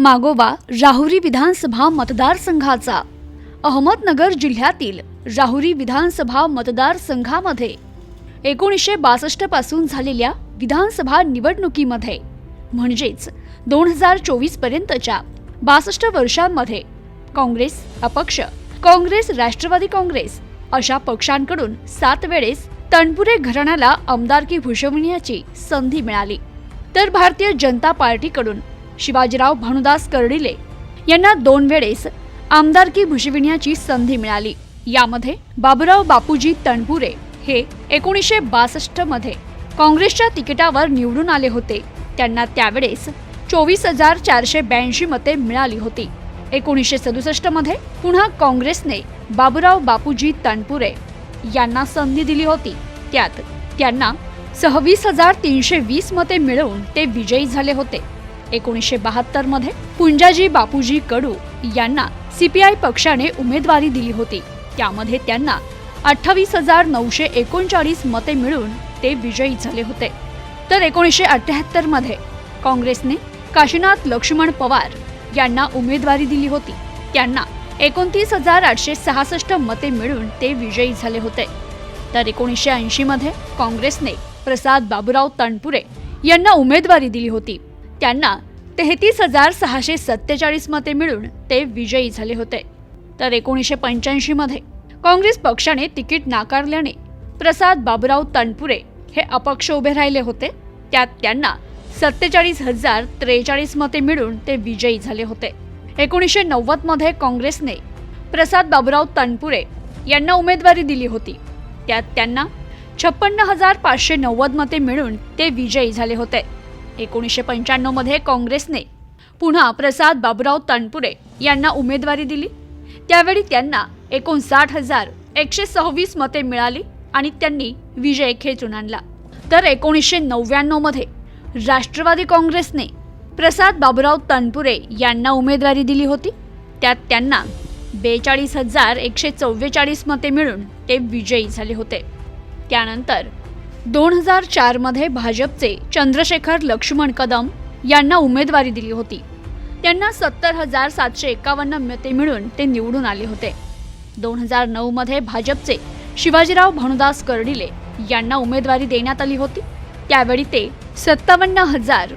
मागोवा राहुरी विधानसभा मतदारसंघाचा. अहमदनगर जिल्ह्यातील राहुरी विधानसभा मतदारसंघामध्ये एकोणीसशे बासष्टपासून झालेल्या विधानसभा निवडणुकीमध्ये म्हणजेच दोन हजार चोवीस पर्यंतच्या बासष्ट वर्षांमध्ये काँग्रेस अपक्ष काँग्रेस राष्ट्रवादी काँग्रेस अशा पक्षांकडून सात वेळेस तणपुरे घराण्याला आमदारकी भूषवण्याची संधी मिळाली. तर भारतीय जनता पार्टीकडून शिवाजीराव भानुदास कर्डिले यांना दोन वेळेस आमदारकी भूषविण्याची संधी मिळाली. यामध्ये बाबुराव बापूजी तणपुरे हे एकोणीसशे बासष्टमध्ये काँग्रेसच्या तिकिटावर निवडून आले होते. त्यांना त्यावेळेस चोवीस हजार चारशे ब्याऐंशी मते मिळाली होती. एकोणीसशे सदुसष्टमध्ये पुन्हा काँग्रेसने बाबुराव बापूजी तणपुरे यांना संधी दिली होती. त्यात त्यांना सव्वीस हजार तीनशे वीस मते मिळवून ते विजयी झाले होते. एकोणीसशे बहात्तरमध्ये पुंजाजी बापूजी कडू यांना सीपीआय पक्षाने उमेदवारी दिली होती. त्यामध्ये त्यांना अठ्ठावीस हजार नऊशे एकोणचाळीस मते मिळून ते विजयी झाले होते. तर एकोणीसशे अठ्ठ्याहत्तरमध्ये काँग्रेसने काशीनाथ लक्ष्मण पवार यांना उमेदवारी दिली होती. त्यांना एकोणतीस हजार आठशे सहासष्ट मते मिळून ते विजयी झाले होते. तर एकोणीसशे ऐंशी मध्ये काँग्रेसने प्रसाद बाबुराव तणपुरे यांना उमेदवारी दिली होती. त्यांना तेहतीस हजार सहाशे सत्तेचाळीस मते मिळून ते विजयी झाले होते. तर एकोणीसशे पंच्याऐंशीमध्ये काँग्रेस पक्षाने तिकीट नाकारल्याने प्रसाद बाबुराव तनपुरे हे अपक्ष उभे राहिले होते. त्यात त्यांना सत्तेचाळीस हजार त्रेचाळीस मते मिळून ते विजयी झाले होते. एकोणीसशे नव्वदमध्ये काँग्रेसने प्रसाद बाबुराव तनपुरे यांना उमेदवारी दिली होती. त्यात त्यांना छप्पन्न हजार पाचशे नव्वद मते मिळून ते विजयी झाले होते. एकोणीसशे पंच्याण्णवमध्ये काँग्रेसने पुन्हा प्रसाद बाबुराव तणपुरे यांना उमेदवारी दिली. त्यावेळी त्यांना एकोणसाठ हजार एकशे सव्वीस मते मिळाली आणि त्यांनी विजय खेचून आणला. तर एकोणीसशे नव्याण्णवमध्ये राष्ट्रवादी काँग्रेसने प्रसाद बाबुराव तणपुरे यांना उमेदवारी दिली होती. त्यात त्यांना बेचाळीस हजार एकशे चव्वेचाळीस मते मिळून ते विजयी झाले होते. त्यानंतर दोन हजार चारमध्ये भाजपचे चंद्रशेखर लक्ष्मण कदम यांना उमेदवारी दिली होती. त्यांना सत्तर हजार सातशे एकावन्न मते मिळून ते निवडून आले होते. दोन हजार नऊमध्ये भाजपचे शिवाजीराव भानुदास कर्डिले यांना उमेदवारी देण्यात आली होती. त्यावेळी ते सत्तावन्न हजार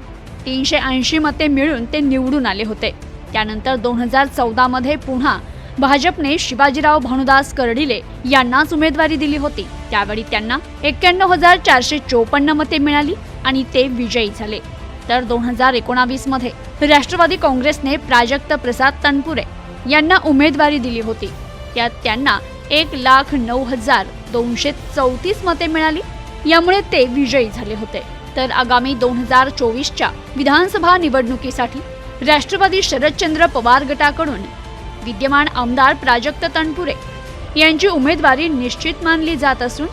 तीनशे ऐंशी मते मिळून ते निवडून आले होते. त्यानंतर दोन हजार चौदामध्ये पुन्हा भाजपने शिवाजीराव भानुदास कर्डिले यांनाच उमेदवारी दिली होती. त्यावेळी त्यांना एक्क्याण्णव हजार चारशे चोपन्न मते मिळाली आणि ते विजयी झाले. तर दोन हजार एकोणावीसमध्ये राष्ट्रवादी काँग्रेसने प्राजक्त प्रसाद तनपुरे यांना उमेदवारी दिली होती. त्यात त्यांना एक लाख नऊ हजार दोनशे चौतीस मते मिळाली. यामुळे ते विजयी झाले होते. तर आगामी दोन हजार चोवीसच्या विधानसभा निवडणुकीसाठी राष्ट्रवादी शरदचंद्र पवार गटाकडून विद्यमान आमदार प्राजक्त तणपुरे यांची उमेदवारी निश्चित मानली जात असून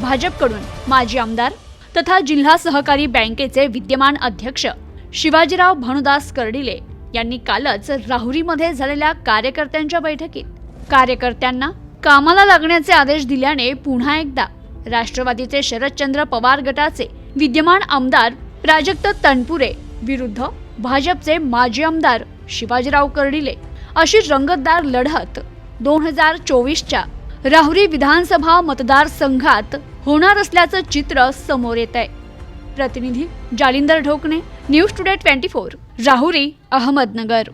भाजपकडून माजी आमदार तथा जिल्हा सहकारी बँकेचे विद्यमान अध्यक्ष शिवाजीराव भानुदास कर्डिले यांनी कालच राहुरीमध्ये झालेल्या कार्यकर्त्यांच्या बैठकीत कार्यकर्त्यांना कामाला लागण्याचे आदेश दिल्याने पुन्हा एकदा राष्ट्रवादीचे शरदचंद्र पवार गटाचे विद्यमान आमदार प्राजक्त तनपुरे विरुद्ध भाजपचे माजी आमदार शिवाजीराव कर्डिले अशी रंगतदार लढत दोन हजार चोवीसच्या राहुरी विधानसभा मतदारसंघात होणार असल्याचं चित्र समोर येत आहे प्रतिनिधी Jalindar Dhokane news today twenty four Rahuri Ahmednagar.